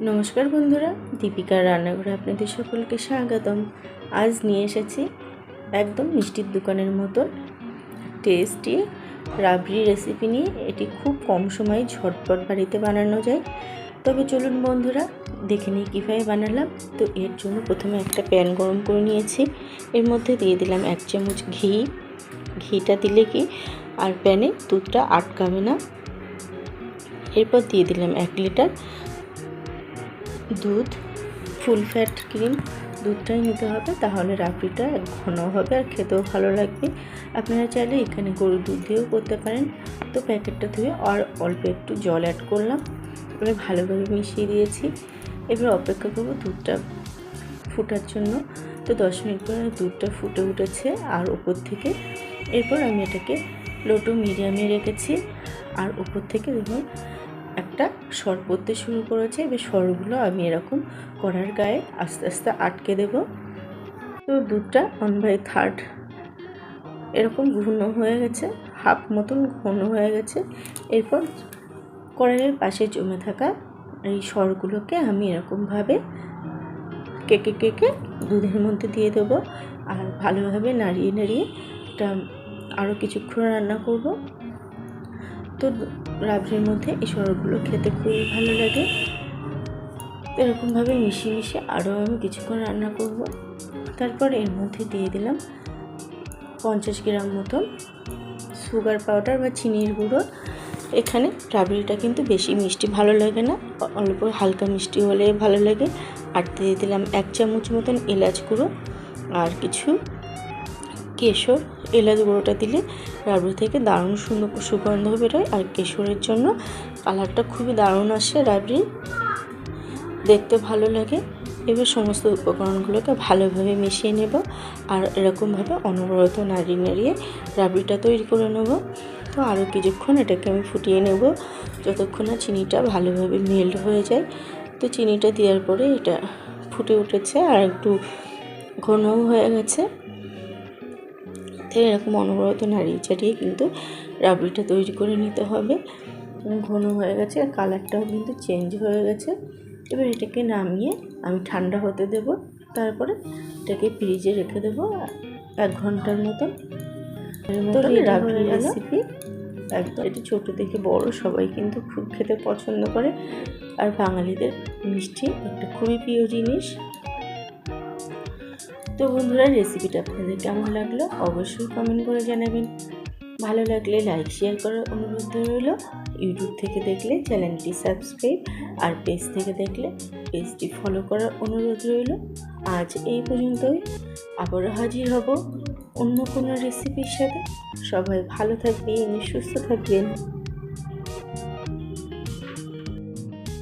নমস্কার বন্ধুরা, দীপিকার রান্নাঘরে আপনাদের সকলকে স্বাগতম। আজ নিয়ে এসেছি একদম মিষ্টির দোকানের মতন টেস্টি রাবড়ি রেসিপি নিয়ে। এটি খুব কম সময়ে ঝটপট বাড়িতে বানানো যায়। তবে চলুন বন্ধুরা, দেখে নিই কীভাবে বানালাম। তো এর জন্য প্রথমে একটা প্যান গরম করে নিয়েছি। এর মধ্যে দিয়ে দিলাম এক চামচ ঘি। ঘিটা দিলে কি? আর প্যানে দুধটা আটকাবে না। এরপর দিয়ে দিলাম এক লিটার দুধ, ফুল ফ্যাট ক্রিম, দুধটাই নিতে হবে, তাহলে রাবড়িটা ঘন হবে আর খেতেও ভালো লাগবে। আপনারা চাইলে এখানে গরুর দুধ দিয়েও করতে পারেন। তো প্যাকেটটা ধুয়ে আর অল্প একটু জল অ্যাড করলাম। এবার ভালোভাবে মিশিয়ে দিয়েছি। এবার অপেক্ষা করব দুধটা ফুটার জন্য। তো দশ মিনিট পরে দুধটা ফুটে উঠেছে আর উপর থেকে। এরপর আমি এটাকে লোটো মিডিয়ামে রেখেছি। আর উপর থেকে দেখুন একটা সর পড়তে শুরু করেছে। এবার সরগুলো আমি এরকম কড়ার গায়ে আস্তে আস্তে আটকে দেব। তো দুধটা ওয়ান বাই থার্ড এরকম ঘন হয়ে গেছে হাফ মতন ঘন হয়ে গেছে। এরপর কড়াইয়ের পাশে জমে থাকা এই সরগুলোকে আমি এরকমভাবে কেকে কেকে দুধের মধ্যে দিয়ে দেবো। আর ভালোভাবে নাড়িয়ে নাড়িয়ে এটা আরও কিছুক্ষণ রান্না করব। তো রাবড়ির মধ্যে এই সরগুলো খেতে খুবই ভালো লাগে। এরকমভাবে মিশিয়ে মিশিয়ে আরও আমি কিছুক্ষণ রান্না করব। তারপর এর মধ্যে দিয়ে দিলাম পঞ্চাশ গ্রাম মতন সুগার পাউডার বা চিনির গুঁড়ো। এখানে রাবড়িটা কিন্তু বেশি মিষ্টি ভালো লাগে না, অল্প হালকা মিষ্টি হলে ভালো লাগে। আর দিয়ে দিলাম এক চামচ মতন এলাচ গুঁড়ো আর কিছু কেশর, এলাচ গুঁড়োটা দিলে রাবড়ি থেকে দারুণ সুন্দর সুগন্ধ বেরোয়। আর কেশরের জন্য কালারটা খুবই দারুণ আসে রাবড়ি দেখতে ভালো লাগে। এবার সমস্ত উপকরণগুলোকে ভালোভাবে মিশিয়ে নেব। আর এরকমভাবে অনবরত নাড়িয়ে নাড়িয়ে রাবড়িটা তৈরি করে নেব। তো আরও কিছুক্ষণ এটাকে আমি ফুটিয়ে নেব। যতক্ষণ না চিনিটা ভালোভাবে মেল্ট হয়ে যায়। তো চিনিটা দেওয়ার পরে এটা ফুটে উঠেছে আর একটু ঘনও হয়ে গেছে। তো এরকম অনবরত নাড়িয়ে চাড়িয়ে কিন্তু রাবড়িটা তৈরি করে নিতে হবে। ঘন হয়ে গেছে আর কালারটাও কিন্তু চেঞ্জ হয়ে গেছে। এবার এটাকে নামিয়ে আমি ঠান্ডা হতে দেব। তারপরে এটাকে ফ্রিজে রেখে দেবো এক ঘণ্টার মতন। রাবড়ি রেসিপি একদম। এটি ছোটো থেকে বড় সবাই কিন্তু খুব খেতে পছন্দ করে। আর বাঙালিদের মিষ্টি একটা খুবই প্রিয় জিনিস। তো বন্ধুরা রেসিপিটা আপনাদের কেমন লাগল? অবশ্যই কমেন্ট করে জানাবেন। ভালো লাগলে লাইক শেয়ার করার অনুরোধ রইল। ইউটিউব থেকে দেখলে চ্যানেলটি সাবস্ক্রাইব আর পেজ থেকে দেখলে পেজটি ফলো করার অনুরোধ রইল। আজ এই পর্যন্তই। আবারও হাজির হব অন্য কোনো রেসিপির সাথে। সবাই ভালো থাকবেন, সুস্থ থাকবেন।